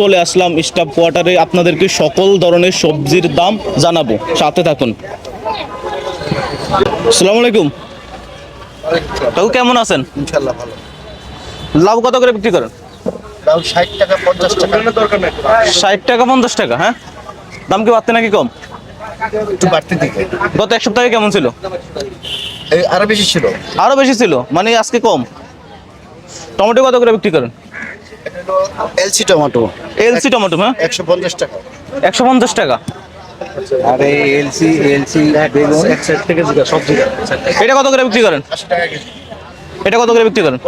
চলে আসলাম স্টাফ কোয়ার্টারে আপনাদেরকে সকল ধরনের সবজির দাম জানাব। সাথে থাকুন। আসসালামু আলাইকুম। কাকু কেমন আছেন? ইনশাল্লাহ ভালো। লাউ কত করে বিক্রি করেন? লাউ ষাট টাকা পঞ্চাশ টাকা। ষাট টাকা পঞ্চাশ টাকা হ্যাঁ? দাম কি বাড়তে নাকি কম? একটু বাড়তি দিকে। গত এক সপ্তাহে কেমন ছিল? আরও বেশি ছিল। আরও বেশি ছিল মানে আজকে কম। টমেটো কত করে বিক্রি করেন? LC tomato. এলসি টমেটো হ্যাঁ? একশো পঞ্চাশ টাকা। একশো পঞ্চাশ টাকা। আরে এলসি এলসি বেগুন। এক সাইড থেকে সব এটা কত করে বিক্রি করেন? আশি টাকা কেজি। এটা কত করে বিক্রি করেন?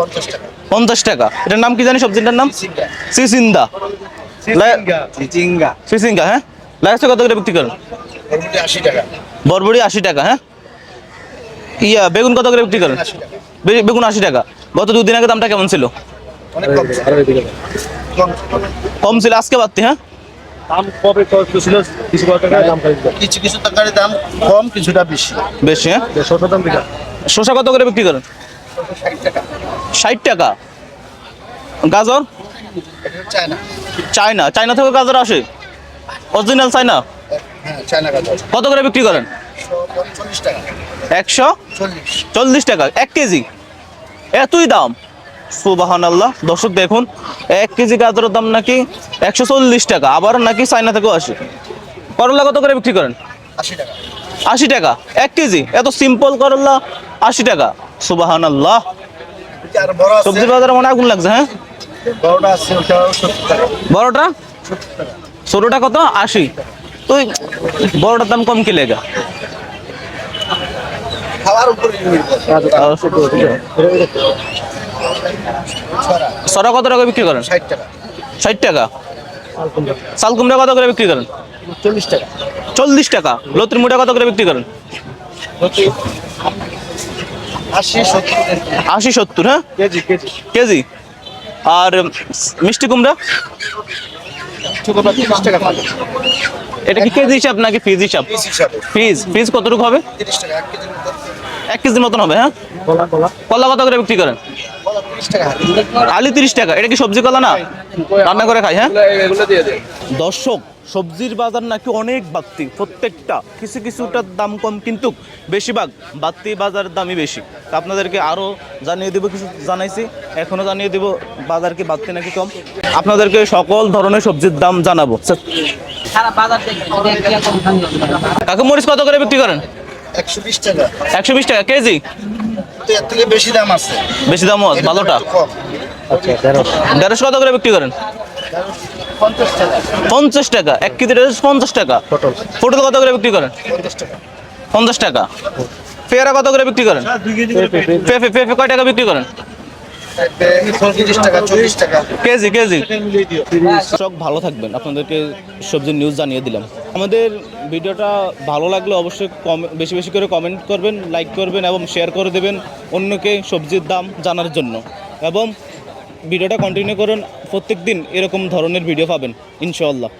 পঞ্চাশ টাকা। এটার নাম কি জানি সবজিটার নাম? সিসিন্দা। সিসিঙ্গা। হ্যাঁ? লাইসে কত করে বিক্রি করেন? ওর আশি টাকা। বরবড়ি আশি টাকা হ্যাঁ? ইয়া বেগুন কত করে বিক্রি করেন? বেগুন আশি টাকা। গত দুদিন আগে দামটা কেমন ছিল? কম ছিল। কম ছিল। কম আজকে বাড়তি হ্যাঁ? দাম কবে কত ছিল কিছু দাম কিছু কিছু তরকারির দাম কম কিছুটা বেশি। বেশি হ্যাঁ? দাম শসা কত করে বিক্রি করেন? ষাট টাকা। গাজর? চায়না। চায়না। চায়না থেকে গাজর আসে? Original China? হ্যাঁ কত করে বিক্রি করেন? একশো? চল্লিশ। চল্লিশ টাকা। এক কেজি? এতই দাম? সুবাহান আল্লাহ দর্শক দেখুন এক কেজি গাজরের দাম নাকি একশো চল্লিশ টাকা আবার নাকি চায়না থেকেও আসে। করলা কত করে বিক্রি করেন? আশি টাকা। আশি টাকা। এক কেজি? এত সিম্পল করলা আশি টাকা। সুবাহান আল্লাহ সবজি বাজারে মনে আগুন লাগছে হ্যাঁ? বড়টা ছোটোটা কত? আশি। তুই বড়টার দাম কম কি লেগা? খাওয়ার উপরে সরা কত টাকা বিক্রি করেন? ষাট টাকা। ষাট টাকা? চাল কুমড়া কত করে বিক্রি করেন? চল্লিশ টাকা। চল্লিশ টাকা। লতির মুড়া কত করে বিক্রি করেন? আশি সত্তর। হ্যাঁ? কেজি আর মিষ্টি কুমড়া? এটা কি কেজি হিসাব নাকি ফিজ হিসাব? ফিজ ফিজ। কতটুকু হবে? এক কেজির মতন। হবে হ্যাঁ? কলা কত করে বিক্রি করেন? আলু তিরিশ টাকা এটা কি সবজি কলা না? রান্না করে খাই হ্যাঁ? এগুলো দর্শক সবজির বাজার নাকি অনেক বাড়তি প্রত্যেকটা কিছু কিছুটার দাম কম কিন্তু বেশিরভাগ বাড়তি বাজার দামই বেশি। তা আপনাদেরকে আরও জানিয়ে দেবো কিছু জানাইছি এখনও জানিয়ে দেবো বাজার কি বাড়তি নাকি কম। আপনাদেরকে সকল ধরনের সবজির দাম জানাব। কাকু মরিচ কত করে বিক্রি করেন? একশো বিশ টাকা। একশো বিশ টাকা কেজি? তো এর থেকে বেশি দাম আছে। বেশি দাম ভালোটা একটু আচ্ছা কত করে বিক্রি করেন? পঞ্চাশ টাকা। এক কেজি ঢেঁড়স পঞ্চাশ টাকা। পটল। কত করে বিক্রি করেন? পঞ্চাশ টাকা। পেয়ারা কত করে বিক্রি করেন? পেঁপে পেঁপে। কয় টাকা বিক্রি করেন? চল্লিশ টাকা কেজি কেজি। সব ভালো থাকবেন। আপনাদেরকে সবজির নিউজ জানিয়ে দিলাম। আমাদের ভিডিওটা ভালো লাগলে অবশ্যই কম বেশি বেশি করে কমেন্ট করবেন লাইক করবেন এবং শেয়ার করে দেবেন অন্যকে সবজির দাম জানার জন্য। এবং ভিডিওটা কন্টিনিউ করুন প্রত্যেক দিন এরকম ধরনের ভিডিও পাবেন, ইনশাআল্লাহ।